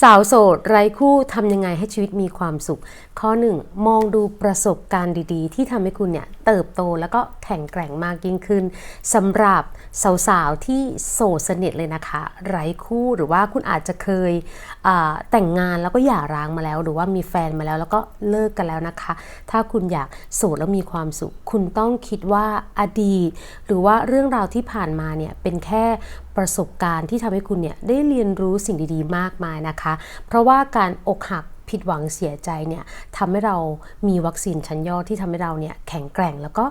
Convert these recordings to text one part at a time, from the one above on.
สาวโสดไร้คู่ทำยังไงให้ชีวิตมีความสุข ข้อ 1 มองดูประสบการณ์ดีๆ ที่ทำให้คุณเนี่ยเติบโตแล้วก็แข็งแกร่งมากยิ่งขึ้นสำหรับสาวๆที่โสดสนิทเลยนะคะ ไร้คู่หรือว่าคุณอาจจะเคยแต่งงานแล้วก็หย่าร้างมาแล้ว หรือว่ามีแฟนมาแล้วแล้วก็เลิกกันแล้วนะคะ ถ้าคุณอยากโสดแล้วมีความสุข คุณต้องคิดว่าอดีต หรือว่าเรื่องราวที่ผ่านมาเนี่ยเป็นแค่ประสบการณ์ที่ทำให้คุณเนี่ยได้เรียนรู้สิ่งดีๆ มากมายนะคะเพราะว่าการอกหักผิดหวังเสียใจเนี่ยทำให้เรามีวัคซีนชั้นยอดที่ทำให้เราเนี่ยแข็งแกร่งแล้วก็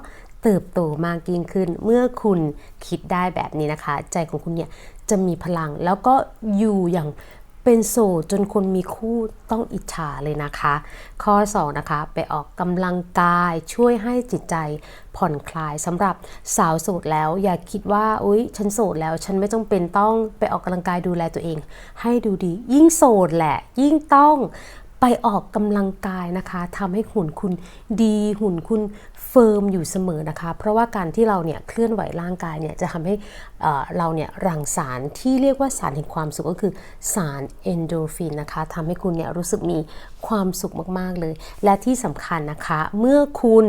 เติบโตมากยิ่งขึ้น เมื่อคุณคิดได้แบบนี้นะคะ ใจของคุณเนี่ยจะมีพลังแล้วก็อยู่อย่าง เป็นโสดจนคนมีคู่ต้องอิจฉาเลยนะคะ ข้อ 2 นะคะ ไปออกกำลังกายช่วยให้จิตใจผ่อนคลายสำหรับสาวโสดแล้วอย่าคิดว่าอุ๊ย ฉันโสดแล้วฉันไม่จำเป็นต้องไปออกกำลังกายดูแลตัวเอง ให้ดูดียิ่งโสดแหละยิ่งต้อง ไปออกกำลังกายนะคะทำให้หุ่นคุณดีหุ่นคุณเฟิร์มอยู่เสมอนะคะ เพราะว่าการที่เราเนี่ยเคลื่อนไหวร่างกายเนี่ยจะทำให้เราเนี่ยหลั่งสารที่เรียกว่าสารแห่งความสุขก็คือสารเอนโดรฟินนะคะทำให้คุณเนี่ยรู้สึกมีความสุขมากๆเลย และที่สำคัญนะคะ เมื่อคุณ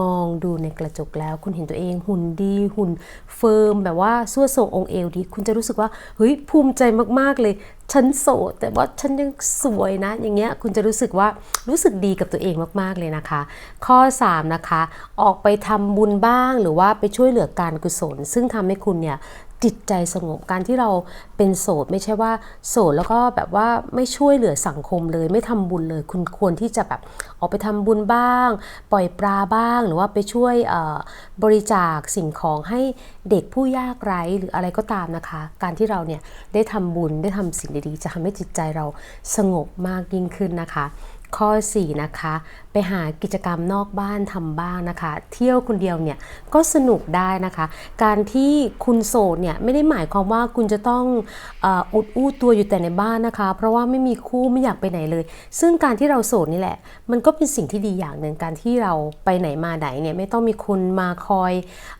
มองดูในกระจกแล้วคุณเห็นตัวเองหุ่นดีหุ่นเฟิร์มแบบว่าสวทรงองค์เอวดี คุณจะรู้สึกว่าเฮ้ยภูมิใจมากๆเลยฉันโสดแต่ว่าฉันยังสวยนะ อย่างเงี้ยคุณจะรู้สึกว่ารู้สึกดีกับตัวเองมาก ๆ เลยนะคะ ข้อ 3 นะคะ ออกไปทำบุญบ้างหรือว่าไปช่วยเหลือการกุศล ซึ่งทำให้คุณเนี่ยจิตใจสงบการที่เราเป็นโสดไม่ใช่ว่าโสดแล้วก็แบบว่าไม่ช่วยเหลือสังคมเลย ไม่ทำบุญเลย คุณควรที่จะแบบออกไปทำบุญบ้าง ปล่อยปลาบ้างหรือว่าไปช่วยบริจาคสิ่งของให้เด็กผู้ยากไร้หรืออะไรก็ตามนะคะ การที่เราเนี่ยได้ทำบุญได้ทำสิ่งดีๆ จะทำให้จิตใจเราสงบมากยิ่งขึ้นนะคะ ข้อ 4 นะคะ ไปหากิจกรรมนอกบ้านทำบ้างนะคะ เที่ยวคนเดียวเนี่ยก็สนุกได้นะคะ การที่คุณโสดเนี่ยไม่ได้หมายความว่าคุณจะต้องอ,อุดอู้ตัวอยู่แต่ในบ้านนะคะ เพราะว่าไม่มีคู่ไม่อยากไปไหนเลย ซึ่งการที่เราโสดนี่แหละ มันก็เป็นสิ่งที่ดีอย่างหนึ่งการที่เราไปไหนมาไหนเนี่ยไม่ต้องมีคนมาคอย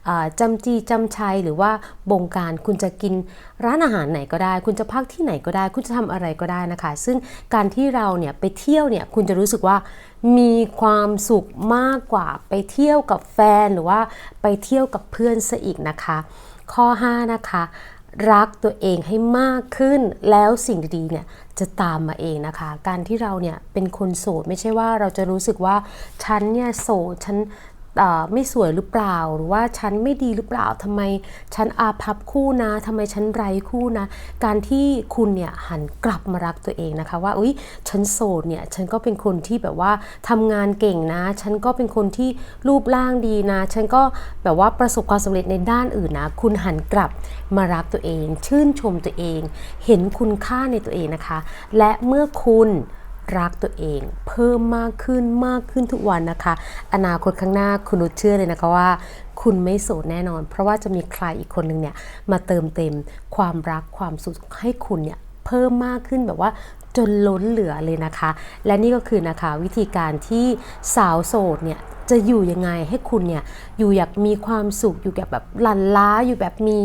ออจำจีจำชัยหรือว่าบงการคุณจะกินร้านอาหารไหนก็ได้ คุณจะพักที่ไหนก็ได้ คุณจะทำอะไรก็ได้นะคะ ซึ่งการที่เราเนี่ยไปเที่ยวเนี่ยคุณจะรู้สึกว่ามีความสุขมากกว่าไปเที่ยวกับแฟนหรือว่าไปเที่ยวกับเพื่อนซะอีกนะคะ ข้อ 5 นะคะรักตัวเองให้มากขึ้นแล้วสิ่งดีๆเนี่ยจะตามมาเองนะคะ การที่เราเนี่ยเป็นคนโสดไม่ใช่ว่าเราจะรู้สึกว่าฉันเนี่ยโสดฉัน ไม่สวยหรือเปล่า หรือว่าฉันไม่ดีหรือเปล่าทำไมฉันอาภัพคู่นะทำไมฉันไร้คู่นะ การที่คุณเนี่ยหันกลับมารักตัวเองนะคะว่าอุ้ยฉันโสดเนี่ยฉันก็เป็นคนที่แบบว่าทำงานเก่งนะ ฉันก็เป็นคนที่รูปร่างดีนะ ฉันก็แบบว่าประสบความสำเร็จในด้านอื่นนะ คุณหันกลับมารักตัวเอง ชื่นชมตัวเอง เห็นคุณค่าในตัวเองนะคะ และเมื่อคุณ รักตัวเอง เพิ่มมากขึ้นมากขึ้นทุกวันนะคะ อนาคตข้างหน้าคุณนุชเชื่อเลยนะคะว่า คุณไม่โสดแน่นอน เพราะว่าจะมีใครอีกคนหนึ่งเนี่ยมาเติมเต็มความรักความสุขให้คุณเนี่ย เพิ่มมากขึ้นแบบว่าจนล้นเหลือเลยนะคะ และนี่ก็คือนะคะวิธีการที่สาวโสดเนี่ยจะอยู่ยังไงให้คุณเนี่ยอยู่อยากมีความสุขอยู่แบบแบบลันล้าอยู่แบบมี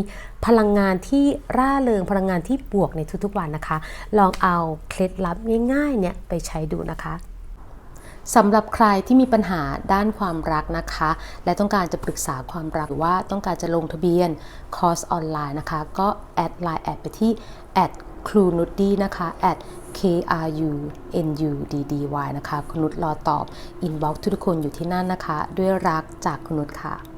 พลังงานที่ร่าเริงพลังงานที่บวกในทุกๆวันนะคะ ลองเอาเคล็ดลับง่ายๆเนี่ยไปใช้ดูนะคะสำหรับใครที่มีปัญหาด้านความรักนะคะ และต้องการจะปรึกษาความรักหรือว่าต้องการจะลงทะเบียนคอร์สออนไลน์นะคะ ก็แอดไลน์แอดไปที่แอด ครูนุดดีนะคะ at k r u n u d d y นะคะ คุณนุชรอตอบ อินบ็อกทุกคนอยู่ที่นั่นนะคะ ด้วยรักจากคุณนุชค่ะ